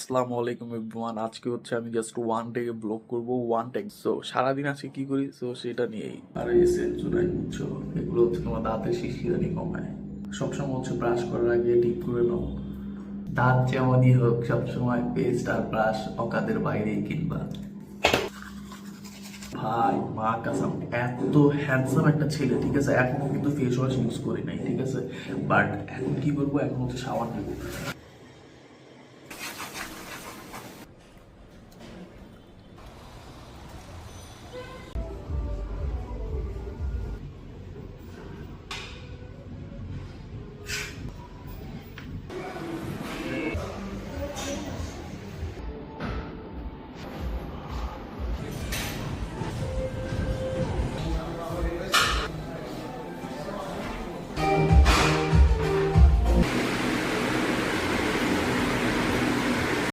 আসসালামু আলাইকুম এভরিওয়ান আজকে হচ্ছে আমি জাস্ট ওয়ান টেকে ব্লগ করব ওয়ান টেক সো সারাদিন আজকে কি করি? সো সেটা নিয়েই। আর এই সেঞ্চুরাই বুঝছ? এগুলো হচ্ছে তোমার দাঁতের শিশিরানি কমায়। সবসময় হচ্ছে ব্রাশ করার আগে ঠিক করে নাও। দাঁত যেমনই হোক, সবসময় পেস্ট আর ব্রাশ অকাদের বাইরেই কিনবা। ভাই, মা কাসাম, এত হ্যান্ডসাম একটা ছেলে, ঠিক আছে? এখনও কিন্তু ফেস ওয়াশ ইউজ করি নাই, ঠিক আছে? বাট এখন কি করব? এখন হচ্ছে শাওয়ার নেব।